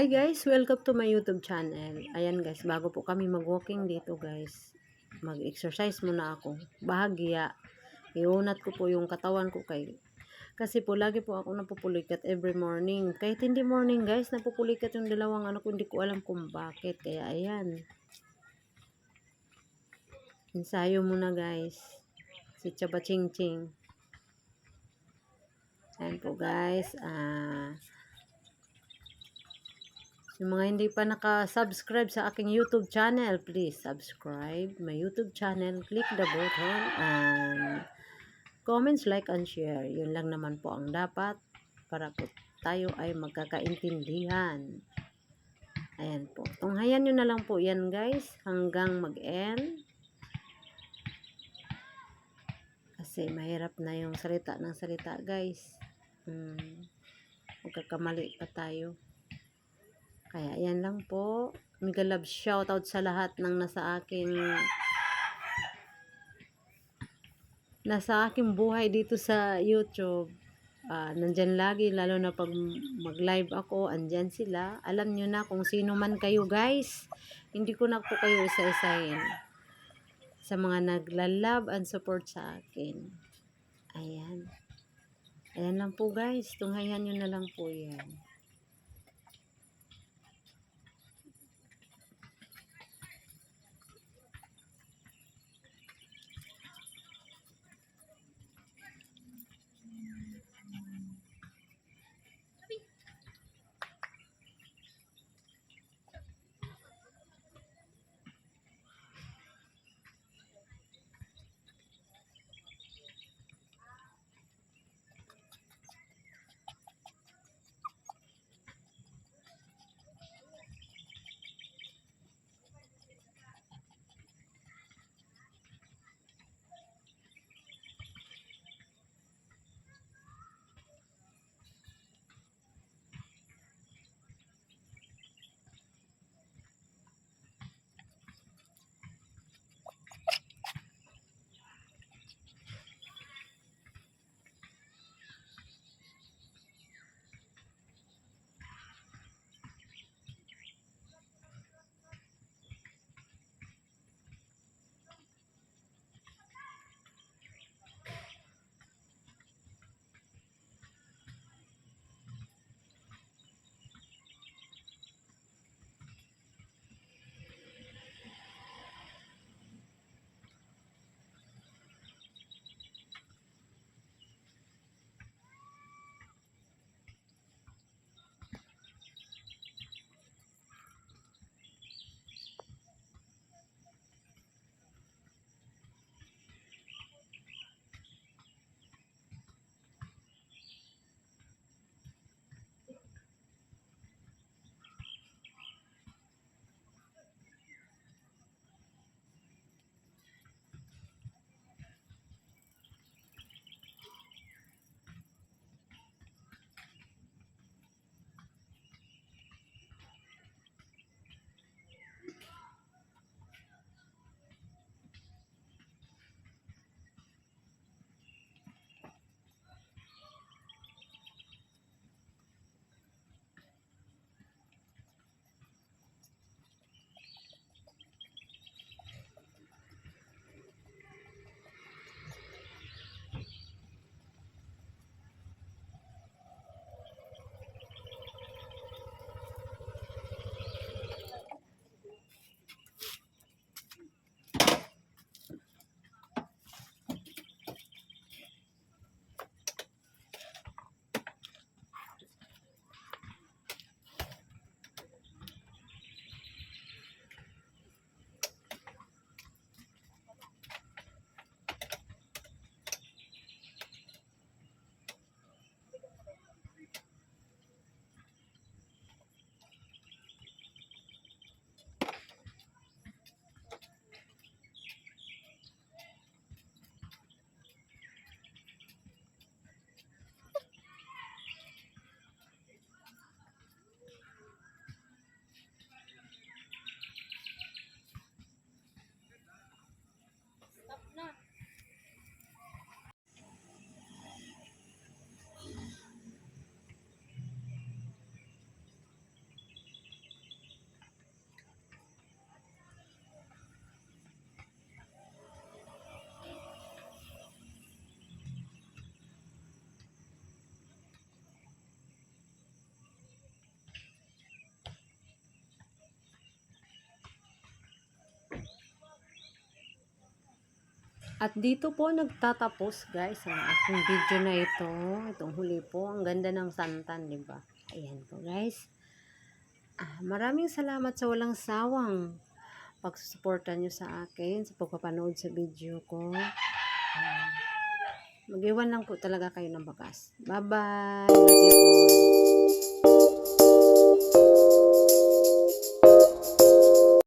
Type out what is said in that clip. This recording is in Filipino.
Hi guys, welcome to my YouTube channel. Ayan guys, bago po kami mag-walking dito guys, mag-exercise muna ako. Bahagya, iunat ko po yung katawan ko kay kasi po lagi po ako napupulikat every morning. Kahit hindi morning guys, napupulikat yung dalawang ano ko, hindi ko alam kung bakit. Kaya ayan. Ensayo muna guys. Si Chaba Ching Ching. Ayan po guys. Ah... Yung mga hindi pa naka-subscribe sa aking YouTube channel, please subscribe my YouTube channel. Click the button and comments, like, and share. Yun lang naman po ang dapat para po tayo ay magkakaintindihan. Ayan po. Tunghayan nyo na lang po yan guys hanggang mag-end. Kasi mahirap na yung salita ng salita guys. Hmm. Magkakamali pa tayo. Kaya yan lang po. Mega love shoutout sa lahat ng nasa aking nasa aking buhay dito sa YouTube. Ah, nandyan lagi, lalo na pag mag-live ako, andyan sila. Alam nyo na kung sino man kayo guys. Hindi ko na po kayo isa-isahin. Sa mga nagla-love and support sa akin. Ayan. Ayan lang po guys. Tunghayan nyo na lang po yan. At dito po nagtatapos guys ang aking video na ito. Itong huli po. Ang ganda ng santan, di ba? Ayan po guys. Ah, maraming salamat sa walang sawang pagsusuporta nyo sa akin sa pagpapanood sa video ko. Ah, mag-iwan lang po talaga kayo ng bakas. Bye-bye!